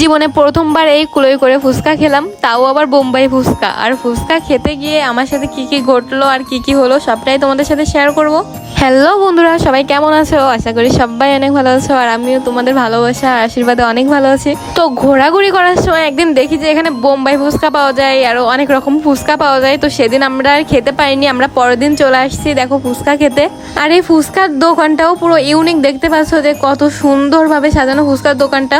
জীবনে প্রথমবার এই কুলোই করে ফুচকা খেলাম, তাও আবার বোম্বাই ফুচকা। আর ফুচকা খেতে গিয়ে আমার সাথে কি কি ঘটলো আর কি কি হলো সবটাই তোমাদের সাথে শেয়ার করব। হ্যালো বন্ধুরা, সবাই কেমন আছো? আশা করি সবাই অনেক ভালো আছো আর আমিও তোমাদের ভালোবাসা আশীর্বাদে অনেক ভালো আছি। তো ঘোরাঘুরি করার সময় একদিন দেখি যে এখানে বোম্বাই ফুচকা পাওয়া যায়, আরও অনেক রকম ফুচকা পাওয়া যায়। তো সেদিন আমরা আর খেতে পাইনি, আমরা পরের দিন চলে আসছি, দেখো ফুচকা খেতে। আর এই ফুচকার দোকানটাও পুরো ইউনিক দেখতে পাচ্ছ যে কত সুন্দরভাবে সাজানো ফুচকার দোকানটা।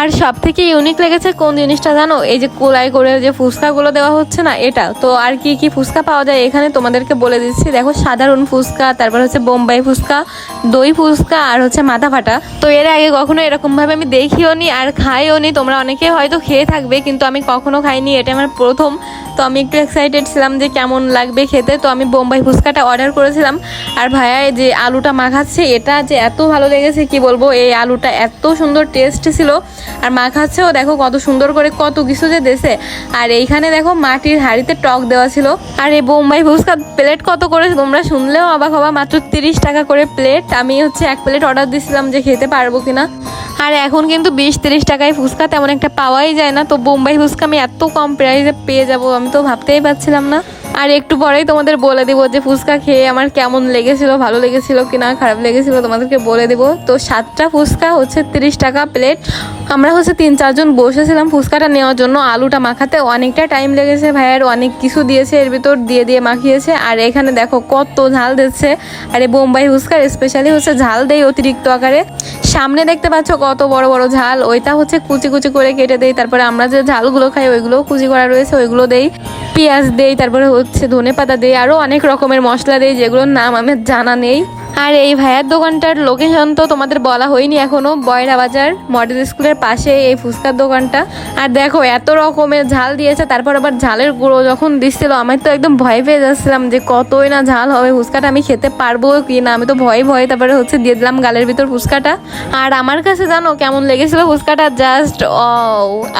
আর সব থেকে ইউনিক লেগেছে কোন জিনিসটা জানো? এই যে কোলাই করে যে ফুচকাগুলো দেওয়া হচ্ছে না, এটা। তো আর কি কি ফুচকা পাওয়া যায় এখানে তোমাদেরকে বলে দিচ্ছি। দেখো সাধারণ ফুচকা, তারপর হচ্ছে বোম্বাই ফুচকা, দই ফুচকা আর হচ্ছে মাথা ফাটা। তো এর আগে কখনো এরকম ভাবে আমি দেখিও নি আর খাইও নি। তোমরা অনেকে হয়তো খেয়ে থাকবে, কিন্তু আমি কখনো খাইনি। এটা আমার প্রথম। তো আমি একটু এক্সাইটেড ছিলাম যে কেমন লাগবে খেতে। তো আমি বোম্বাই ফুচকাটা অর্ডার করেছিলাম। আর ভাইয়া যে আলুটা মাখাচ্ছে, এটা যে এত ভালো লেগেছে, কি বলব? এই আলুটা এত সুন্দর টেস্ট ছিল। আর মা খাচ্ছেও দেখো কত সুন্দর করে কত কিছু যে দেশে আর এইখানে দেখো মাটির হাঁড়িতে টক দেওয়া ছিল। আর এই বোম্বাই ফুচকা প্লেট কত করে তোমরা শুনলেও অবাক হবা, মাত্র তিরিশ টাকা করে প্লেট আমি হচ্ছে এক প্লেট অর্ডার দিছিলাম যে খেতে পারব কিনা। আর এখন কিন্তু বিশ তিরিশ টাকায় ফুচকা তেমন একটা পাওয়াই যায় না। তো বোম্বাই ফুচকা আমি এত কম প্রাইসে পেয়ে যাব আমি তো ভাবতেই পারছিলাম না। আর একটু পরেই তোমাদের বলে দেবো যে ফুচকা খেয়ে আমার কেমন লেগেছিল, ভালো লেগেছিল কি না খারাপ লেগেছিল তোমাদেরকে বলে দেবো। তো সাতটা ফুচকা হচ্ছে তিরিশ টাকা প্লেট। আমরা হচ্ছে তিন চারজন বসেছিলাম ফুচকাটা নেওয়ার জন্য। আলুটা মাখাতে অনেকটা টাইম লেগেছে ভাইয়ের, অনেক কিছু দিয়েছে, এর ভিতর দিয়ে দিয়ে মাখিয়েছে। আর এখানে দেখো কত ঝাল দিচ্ছে। আর এই বোম্বাই ফুচকার স্পেশালি হচ্ছে ঝাল দেয় অতিরিক্ত আকারে। সামনে দেখতে পাচ্ছ কত বড় বড় ঝাল। ওইটা হচ্ছে কুচি কুচি করে কেটে দেই, তারপরে আমরা যে ঝালগুলো খাই ওইগুলো কুচি করা রয়েছে, ওইগুলো দেই। পেঁয়াজ দেই, তারপরে হচ্ছে ধনে পাতা দেই আরও অনেক রকমের মশলা দেই, যেগুলোর নাম আমার জানা নেই। আর এই ভাইয়ার দোকানটার লোকেশন তো তোমাদের বলা হয়নি এখনও বয়রা বাজার মডেল স্কুলের পাশে এই ফুচকার দোকানটা। আর দেখো, এত রকমের ঝাল দিয়েছে, তারপর আবার ঝালের গুঁড়ো যখন দিচ্ছিল, আমি তো একদম ভয় পেয়ে যাচ্ছিলাম যে কতই না ঝাল হবে, ফুচকাটা আমি খেতে পারব কি না? আমি তো ভয় ভয় তারপরে হচ্ছে দিয়ে দিলাম গালের ভিতর ফুচকাটা। আর আমার কাছে জানো কেমন লেগেছিল ফুচকাটা? জাস্ট ও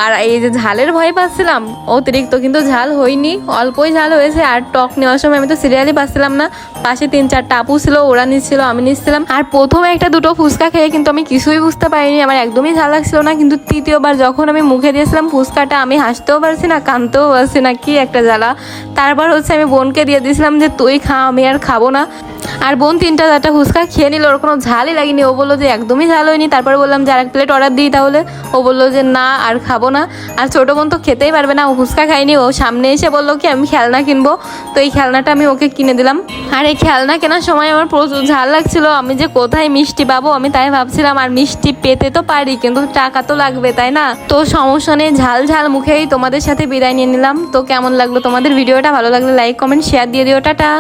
আর এই যে ঝালের ভয় পাচ্ছিলাম, অতিরিক্ত কিন্তু ঝাল হয়নি, অল্পই ঝাল হয়েছে, আর টক নেওয়ার সময় আমি তো সিরিয়ালই পাচ্ছিলাম না। পাশে তিন চারটা আপু ছিল, ওরা নিচ্ছিল আমি নিচ্ছিলাম। আর প্রথমে একটা দুটো ফুচকা খেয়ে কিন্তু আমি কিছুই বুঝতে পারিনি। আমার একদমই ভালো লাগছিল না, কিন্তু তৃতীয়বার যখন আমি মুখে দিয়েছিলাম ফুচকাটা, আমি হাসতেও পারছি না কানতেও পারছি না, কি একটা জ্বালা। তারপর হচ্ছে আমি বোনকে দিয়ে দিয়েছিলাম যে, তুই খা, আমি আর খাব না। আর বোন তিনটা চারটা ফুচকা খেয়ে নিল, ওর কোনো ঝালই লাগেনি। ও বলল যে একদমই ঝাল হয়নি। তারপর বললাম যে আর এক প্লেট অর্ডার দিই তাহলে। ও বলল যে না, আর খাব না। আর ছোটো বোন তো খেতেই পারবে না, ও ফুচকা খায়নি। ও সামনে এসে বলল কি, আমি খেলনা কিনবো। তো এই খেলনাটা আমি ওকে কিনে দিলাম। আর এই খেলনা কেনার সময় আমার প্রচুর ঝাল লাগছিল। আমি যে কোথায় মিষ্টি পাবো, আমি তাই ভাবছিলাম, আর মিষ্টি পেতে তো পারি, কিন্তু টাকা তো লাগবে, তাই না? তো সমস্যা নেই, ঝাল ঝাল মুখেই তোমাদের সাথে বিদায় নিয়ে নিলাম। তো কেমন লাগল তোমাদের ভিডিওটা? ভালো লাগলে লাইক কমেন্ট শেয়ার দিয়ে দিও। টাটা!